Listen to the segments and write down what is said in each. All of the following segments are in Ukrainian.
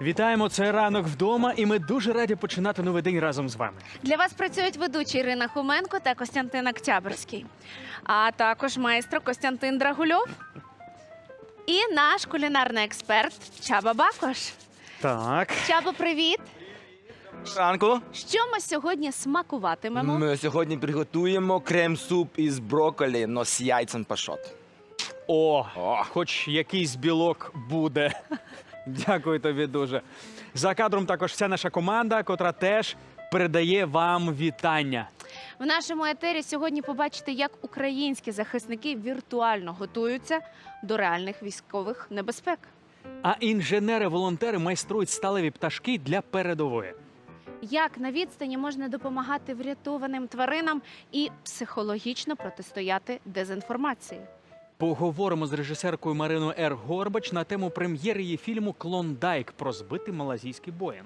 Вітаємо, це ранок вдома, і ми дуже раді починати новий день разом з вами. Для вас працюють ведучі Ірина Хоменко та Костянтин Октябрьський, а також майстро Костянтин Драгульов і наш кулінарний експерт Чаба Бакош. Так. Чаба, привіт! Ранку. Що ми сьогодні смакуватимемо? Ми сьогодні приготуємо крем-суп із брокколі, но з яйцем пашот. О, О. хоч якийсь білок буде. Дякую тобі дуже. За кадром також вся наша команда, котра теж передає вам вітання. В нашому етері сьогодні побачите, як українські захисники віртуально готуються до реальних військових небезпек. А інженери-волонтери майструють сталеві пташки для передової. Як на відстані можна допомагати врятованим тваринам і психологічно протистояти дезінформації? Поговоримо з режисеркою Мариною Р. Горбач на тему прем'єри її фільму Клондайк про збитий малазійський боєм.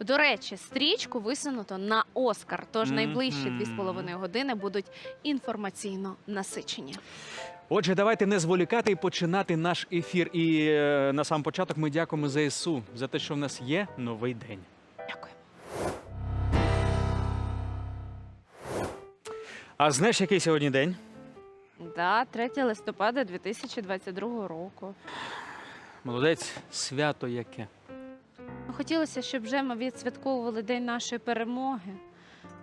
До речі, стрічку висунуто на Оскар, тож найближчі дві з половиною години будуть інформаційно насичені. Отже, давайте не зволікати і починати наш ефір. І е, на сам початок ми дякуємо ЗСУ за те, що в нас є новий день. Дякую. А знаєш, який сьогодні день? Да, 3 листопада 2022 року. Молодець, свято яке. Хотілося, щоб вже ми відсвятковували день нашої перемоги.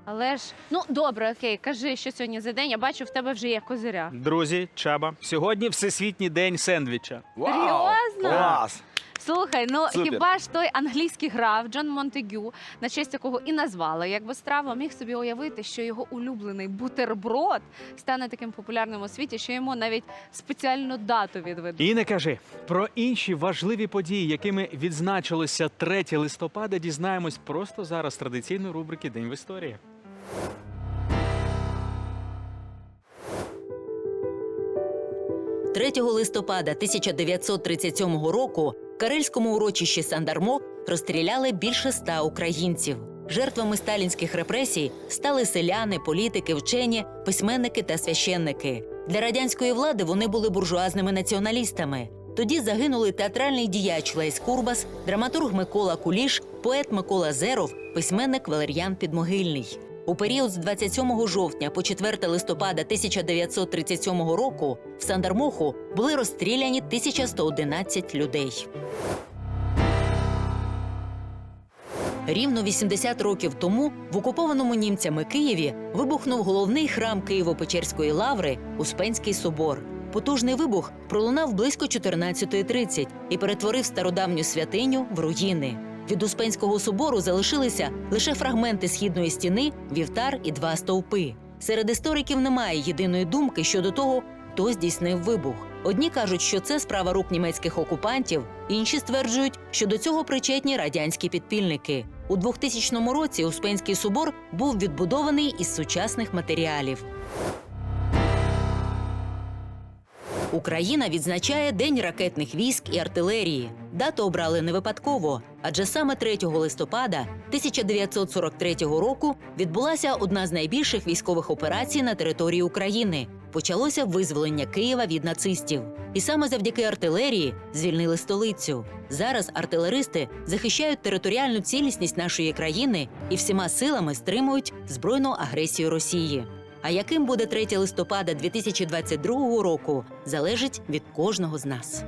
Але ж ну добре, окей, кажи, що сьогодні за день. Я бачу, в тебе вже є козиря. Друзі, чаба, сьогодні всесвітній день сендвіча. Серйозно? Клас! Слухай, ну Супер. хіба ж той англійський граф Джон Монтегю, на честь якого і назвали якби страву, міг собі уявити, що його улюблений бутерброд стане таким популярним у світі, що йому навіть спеціальну дату відведуть. І не кажи про інші важливі події, якими відзначилося 3 листопада, дізнаємось просто зараз з традиційної рубрики День в історії. – 3 листопада 1937 року карельському урочищі Сандармо розстріляли більше ста українців. Жертвами сталінських репресій стали селяни, політики, вчені, письменники та священники. Для радянської влади вони були буржуазними націоналістами. Тоді загинули театральний діяч Лесь Курбас, драматург Микола Куліш, поет Микола Зеров, письменник Валер'ян Підмогильний. У період з 27 жовтня по 4 листопада 1937 року в Сандармоху були розстріляні 1111 людей. Рівно 80 років тому в окупованому німцями Києві вибухнув головний храм Києво-Печерської лаври Успенський собор. Потужний вибух пролунав близько 14.30 і перетворив стародавню святиню в руїни. Від Успенського собору залишилися лише фрагменти східної стіни, вівтар і два стовпи. Серед істориків немає єдиної думки щодо того, хто здійснив вибух. Одні кажуть, що це справа рук німецьких окупантів, інші стверджують, що до цього причетні радянські підпільники. У 2000 році Успенський собор був відбудований із сучасних матеріалів. Україна відзначає День ракетних військ і артилерії. Дату обрали не випадково, адже саме 3 листопада 1943 року відбулася одна з найбільших військових операцій на території України. Почалося визволення Києва від нацистів. І саме завдяки артилерії звільнили столицю. Зараз артилеристи захищають територіальну цілісність нашої країни і всіма силами стримують збройну агресію Росії. А яким буде 3 листопада 2022 року, залежить від кожного з нас.